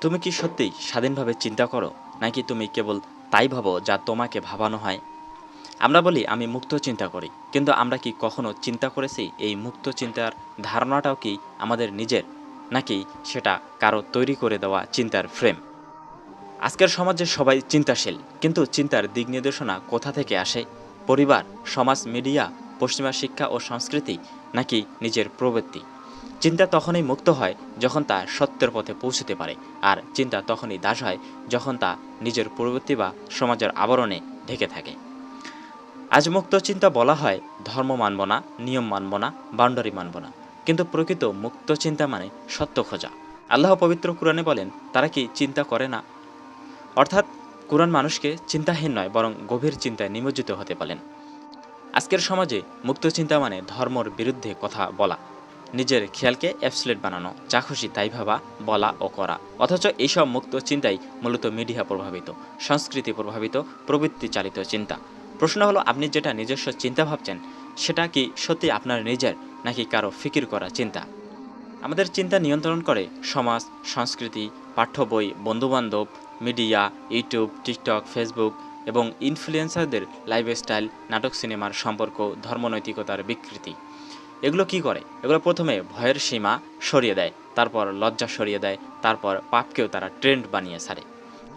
তুমি কি সত্যিই স্বাধীনভাবে চিন্তা করো? নাকি তুমি কেবল তাই ভাবো যা তোমাকে ভাবানো হয়? আমরা বলি, আমি মুক্ত চিন্তা করি। কিন্তু আমরা কি কখনো চিন্তা করেছি, এই মুক্ত চিন্তার ধারণাটাও কি আমাদের নিজের? নাকি সেটা কারও তৈরি করে দেওয়া চিন্তার ফ্রেম? আজকের সমাজে সবাই চিন্তাশীল, কিন্তু চিন্তার দিক নির্দেশনা কোথা থেকে আসে? পরিবার, সমাজ, মিডিয়া, পশ্চিমা শিক্ষা ও সংস্কৃতি নাকি নিজের প্রবৃত্তি? চিন্তা তখনই মুক্ত হয় যখন তা সত্যের পথে পৌঁছতে পারে, আর চিন্তা তখনই দাস হয় যখন তা নিজের প্রবৃত্তি বা সমাজের আবরণে ঢেকে থাকে। আজ মুক্ত চিন্তা বলা হয় ধর্ম মানব না, নিয়ম মানব না, বাউন্ডারি মানব না। কিন্তু প্রকৃত মুক্ত চিন্তা মানে সত্য খোঁজা। আল্লাহ পবিত্র কোরআনে বলেন, তারা কি চিন্তা করে না? অর্থাৎ কোরআন মানুষকে চিন্তাহীন নয়, বরং গভীর চিন্তায় নিমজ্জিত হতে বলেন। আজকের সমাজে মুক্ত চিন্তা মানে ধর্মর বিরুদ্ধে কথা বলা। নিজের খেয়ালকে অ্যাবসলেট বানানো, যা খুশি তাই ভাবা, বলা ও করা। অথচ এইসব মুক্ত চিন্তাই মূলত মিডিয়া প্রভাবিত, সংস্কৃতি প্রভাবিত, প্রবৃত্তি চালিত চিন্তা। প্রশ্ন হলো, আপনি যেটা নিজস্ব চিন্তা ভাবছেন, সেটা কি সত্যি আপনার নিজের, নাকি কারও ফিকির করা চিন্তা? আমাদের চিন্তা নিয়ন্ত্রণ করে সমাজ, সংস্কৃতি, পাঠ্য বই, বন্ধুবান্ধব, মিডিয়া, ইউটিউব, টিকটক, ফেসবুক এবং ইনফ্লুয়েন্সারদের লাইফস্টাইল, নাটক, সিনেমার সম্পর্ক, ধর্মনৈতিকতার বিকৃতি। এগুলো কি করে? এগুলো প্রথমে ভয়ের সীমা সরিয়ে দেয়, তারপর লজ্জা সরিয়ে দেয়, তারপর পাপকেও তারা ট্রেন্ড বানিয়ে ছাড়ে।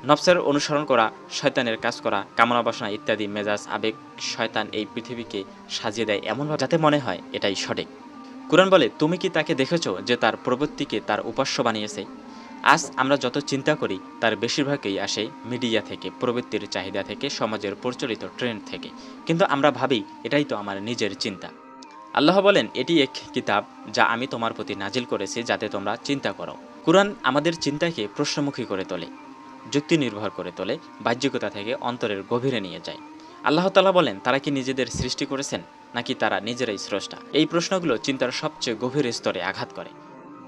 নফসের অনুসরণ করা, শয়তানের কাজ করা, কামনা বাসনা ইত্যাদি, মেজাজ, আবেগ, শয়তান এই পৃথিবীকে সাজিয়ে দেয় এমনভাবে যাতে মনে হয় এটাই সঠিক। কোরআন বলে, তুমি কি তাকে দেখেছ যে তার প্রবৃত্তিকে তার উপাস্য বানিয়েছে? আজ আমরা যত চিন্তা করি, তার বেশিরভাগই আসে মিডিয়া থেকে, প্রবৃত্তির চাহিদা থেকে, সমাজের প্রচলিত ট্রেন্ড থেকে। কিন্তু আমরা ভাবি, এটাই তো আমার নিজের চিন্তা। আল্লাহ বলেন, এটি এক কিতাব যা আমি তোমার প্রতি নাজিল করেছি যাতে তোমরা চিন্তা করো। কোরআন আমাদের চিন্তাকে প্রশ্নমুখী করে তোলে যুক্তি নির্ভর করে তোলে, বাহ্যিকতা থেকে অন্তরের গভীরে নিয়ে যায়। আল্লাহ তালা বলেন, তারা কি নিজেদের সৃষ্টি করেছেন নাকি তারা নিজেরাই স্রষ্টা? এই প্রশ্নগুলো চিন্তার সবচেয়ে গভীর স্তরে আঘাত করে।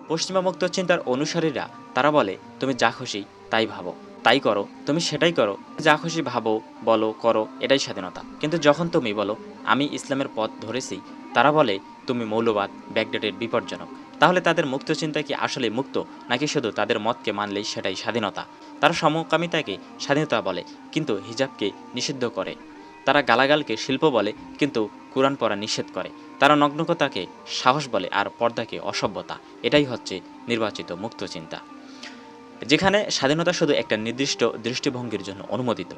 পশ্চিমা মুক্ত চিন্তার অনুসারীরা তারা বলে, তুমি যা খুশি তাই ভাবো। তাই করো, তুমি সেটাই করো। যা খুশি ভাবো, বলো, করো, এটাই স্বাধীনতা। কিন্তু যখন তুমি বলো, আমি ইসলামের পথ ধরেছি তারা বলে, তুমি মৌলবাদ, ব্যাকডেটের বিপজ্জনক তাহলে তাদের মুক্ত চিন্তা কি আসলে মুক্ত? নাকি শুধু তাদের মতকে মানলেই সেটাই স্বাধীনতা? তারা সমকামিতাকে স্বাধীনতা বলে, কিন্তু হিজাবকে নিষিদ্ধ করে। তারা গালাগালকে শিল্প বলে, কিন্তু কোরআন পড়া নিষেধ করে। তারা নগ্নকতাকে সাহস বলে, আর পর্দাকে অসভ্যতা। এটাই হচ্ছে নির্বাচিত মুক্ত চিন্তা যেখানে স্বাধীনতা শুধু একটা নির্দিষ্ট দৃষ্টিভঙ্গির জন্য অনুমোদিত।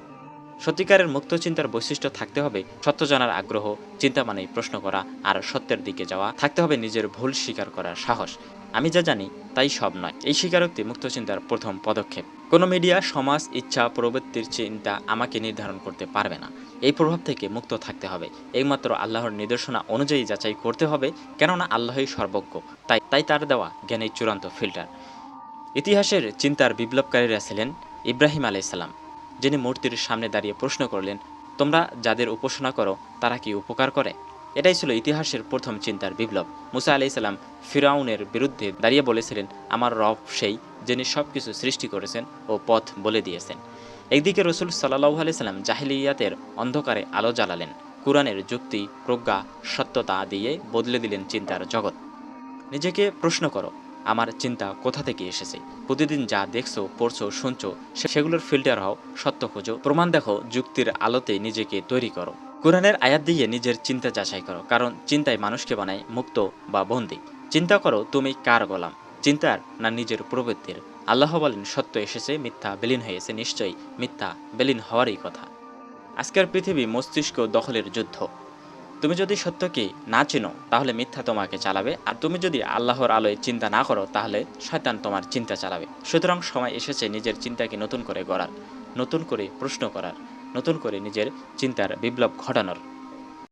সত্যিকারের মুক্ত চিন্তার বৈশিষ্ট্য থাকতে হবে সত্য জানার আগ্রহ, চিন্তা মানেই প্রশ্ন করা, আর সত্যের দিকে যাওয়া, থাকতে হবে নিজের ভুল স্বীকার করার সাহস। আমি যা জানি, তাই সব নয়। এই স্বীকারোক্তি মুক্ত চিন্তার প্রথম পদক্ষেপ। কোনো মিডিয়া, সমাজ, ইচ্ছা, প্রবৃত্তির চিন্তা আমাকে নির্ধারণ করতে পারবে না। এই প্রভাব থেকে মুক্ত থাকতে হবে। একমাত্র আল্লাহর নির্দেশনা অনুযায়ী যাচাই করতে হবে, কেননা আল্লাহই সর্বজ্ঞ। তাই তাই তার দেওয়া জ্ঞানের চূড়ান্ত ফিল্টার। ইতিহাসের চিন্তার বিপ্লবকারীরা ছিলেন ইব্রাহিম আলাইসাল্লাম যিনি মূর্তির সামনে দাঁড়িয়ে প্রশ্ন করলেন, তোমরা যাদের উপাসনা করো, তারা কি উপকার করে? এটাই ছিল ইতিহাসের প্রথম চিন্তার বিপ্লব। মুসা আলাইসাল্লাম ফিরাউনের বিরুদ্ধে দাঁড়িয়ে বলেছিলেন, আমার রব সেই যিনি সব কিছু সৃষ্টি করেছেন ও পথ বলে দিয়েছেন। একদিকে রসুল সাল্লাহু আলাইসাল্লাম জাহিলিয়াতের অন্ধকারে আলো জ্বালালেন। কোরআনের যুক্তি, প্রজ্ঞা, সত্যতা দিয়ে বদলে দিলেন চিন্তার জগৎ। নিজেকে প্রশ্ন করো আমার চিন্তা কোথা থেকে এসেছে? প্রতিদিন যা দেখছ, পড়ছো, শুনছো সেগুলোর ফিল্টার হও, সত্য খোঁজো। প্রমাণ দেখো, যুক্তির আলোতে নিজেকে তৈরি করো। কোরআনের আয়াত দিয়ে নিজের চিন্তা যাচাই করো, কারণ চিন্তায় মানুষকে বানায় মুক্ত বা বন্দী। চিন্তা করো, তুমি কার গোলাম? চিন্তার না নিজের প্রবৃত্তির? আল্লাহ বলেন, সত্য এসেছে, মিথ্যা বেলিন হয়েছে, নিশ্চয়ই মিথ্যা বেলিন হওয়ারই কথা। আজকের পৃথিবী মস্তিষ্ক দখলের যুদ্ধ। তুমি যদি সত্যকে না চিনো, তাহলে মিথ্যা তোমাকে চালাবে। আর তুমি যদি আল্লাহর আলোয় চিন্তা না করো, তাহলে শয়তান তোমার চিন্তা চালাবে। সুতরাং সময় এসেছে নিজের চিন্তাকে নতুন করে গড়ার, নতুন করে প্রশ্ন করার, নতুন করে নিজের চিন্তার বিপ্লব ঘটানোর।